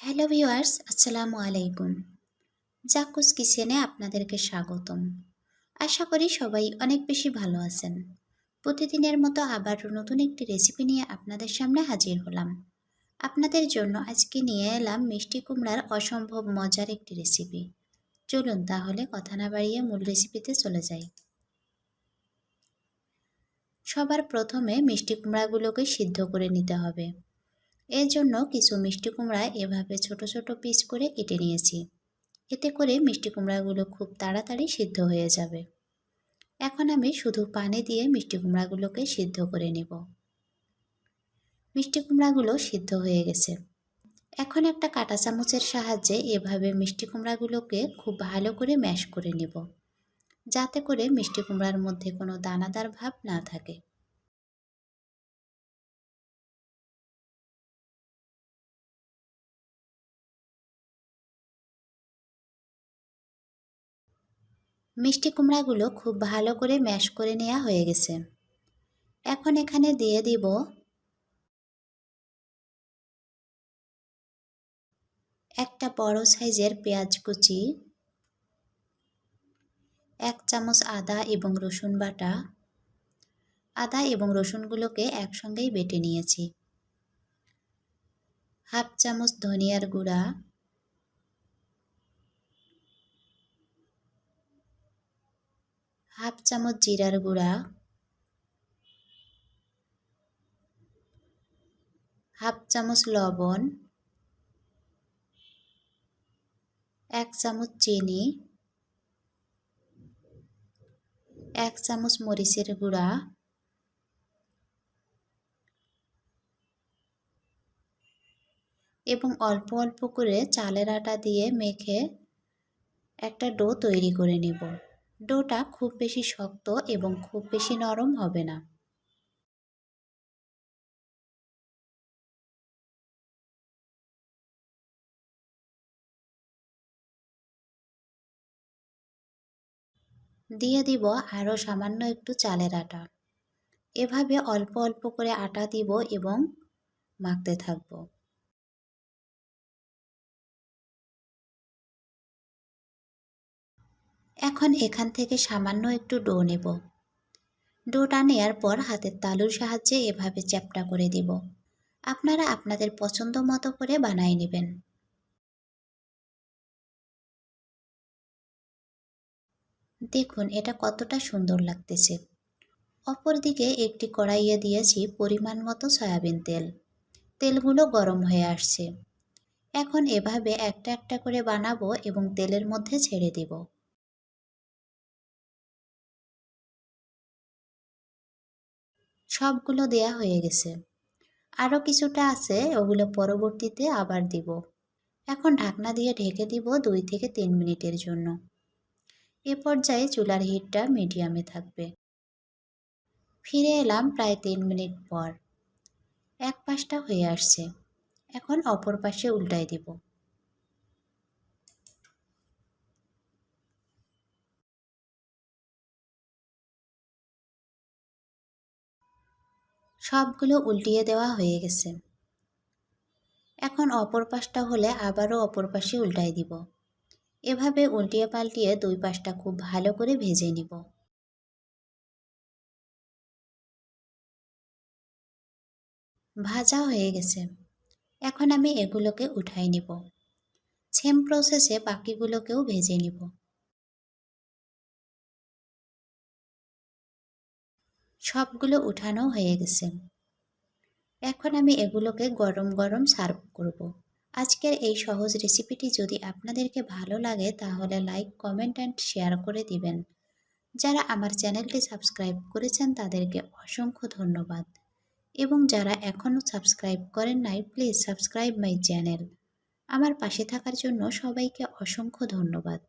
Hello viewers, আসসালামু আলাইকুম। জাকুস কিচেনে আপনাদেরকে স্বাগতম। আশা করি সবাই অনেক বেশি ভালো আছেন। প্রতিদিনের মতো আবার নতুন একটি রেসিপি নিয়ে আপনাদের সামনে হাজির হলাম। আপনাদের জন্য আজকে নিয়ে এলাম মিষ্টি কুমড়ার অসম্ভব মজার একটি রেসিপি। চলুন তাহলে কথা না বাড়িয়ে মূল রেসিপিতে চলে যাই। সবার প্রথমে মিষ্টি কুমড়াগুলোকে সিদ্ধ করে নিতে হবে। এর জন্য কিছু মিষ্টি কুমড়া এভাবে ছোট ছোট পিস করে কেটে নিয়েছি। এতে করে মিষ্টি কুমড়াগুলো খুব তাড়াতাড়ি সিদ্ধ হয়ে যাবে। এখন আমি শুধু পানি দিয়ে মিষ্টি কুমড়াগুলোকে সিদ্ধ করে নেব। মিষ্টি কুমড়াগুলো সিদ্ধ হয়ে গেছে। এখন একটা কাঁটা চামচের সাহায্যে এভাবে মিষ্টি কুমড়াগুলোকে খুব ভালো করে ম্যাশ করে নেব। যাতে করে মিষ্টি কুমড়ার মধ্যে কোনো দানাদার ভাব না থাকে। মিষ্টি কুমড়াগুলো খুব ভালো করে ম্যাশ করে নেওয়া হয়ে গেছে। এখন এখানে দিয়ে দিব একটা বড় সাইজের পেঁয়াজ কুচি, এক চামচ আদা এবং রসুন বাটা। আদা এবং রসুনগুলোকে একসঙ্গেই বেটে নিয়েছি। হাফ চামচ ধনিয়ার গুঁড়া হাফ চামচ জিরার গুঁড়া, হাফ চামচ লবণ, এক চামচ চিনি, এক চামচ মরিচের গুঁড়া, এবং অল্প অল্প করে চালের আটা দিয়ে মেখে একটা ডো তৈরি করে নেব। ডোটা খুব বেশি শক্ত এবং খুব বেশি নরম হবে না। দিয়ে দিব আরও সামান্য একটু চালের আটা। এভাবে অল্প অল্প করে আটা দিব এবং মাখতে থাকব। এখন এখান থেকে সামান্য একটু ডো নেব। ডোটা নেয়ার পর হাতের তালুর সাহায্যে এভাবে চ্যাপটা করে দিব। আপনারা আপনাদের পছন্দ মতো করে বানাই নেবেন। দেখুন, এটা কতটা সুন্দর লাগতেছে। অপরদিকে একটি কড়াইয়ে দিয়েছি পরিমাণ মতো সয়াবিন তেল। তেলগুলো গরম হয়ে আসছে। এখন এভাবে একটা একটা করে বানাবো এবং তেলের মধ্যে ছেড়ে দেব। সবগুলো দেয়া হয়ে গেছে। আরও কিছুটা আছে, ওগুলো পরবর্তীতে আবার দিব। এখন ঢাকনা দিয়ে ঢেকে দিব দুই থেকে তিন মিনিটের জন্য। এ পর্যায়ে চুলার হিটটা মিডিয়ামে থাকবে। ফিরে এলাম প্রায় তিন মিনিট পর। এক পাশটা হয়ে আসছে। এখন অপর পাশে উল্টাই দিব। সবগুলো উল্টিয়ে দেওয়া হয়ে গেছে। এখন অপর পাশটা হলে আবারও অপর পাশে উল্টাই দিব। এভাবে উল্টিয়ে পাল্টিয়ে দুই পাশটা খুব ভালো করে ভেজে নিব। ভাজা হয়ে গেছে। এখন আমি এগুলোকে উঠাই নিব। সেম প্রসেসে বাকিগুলোকেও ভেজে নিব। সবগুলো উঠানো হয়ে গেছে। এখন আমি এগুলোকে গরম গরম সার্ভ করব। আজকের এই সহজ রেসিপিটি যদি আপনাদেরকে ভালো লাগে, তাহলে লাইক, কমেন্ট অ্যান্ড শেয়ার করে দিবেন। যারা আমার চ্যানেলটি সাবস্ক্রাইব করেছেন, তাদেরকে অসংখ্য ধন্যবাদ। এবং যারা এখনও সাবস্ক্রাইব করেন নাই, প্লিজ সাবস্ক্রাইব মাই চ্যানেল। আমার পাশে থাকার জন্য সবাইকে অসংখ্য ধন্যবাদ।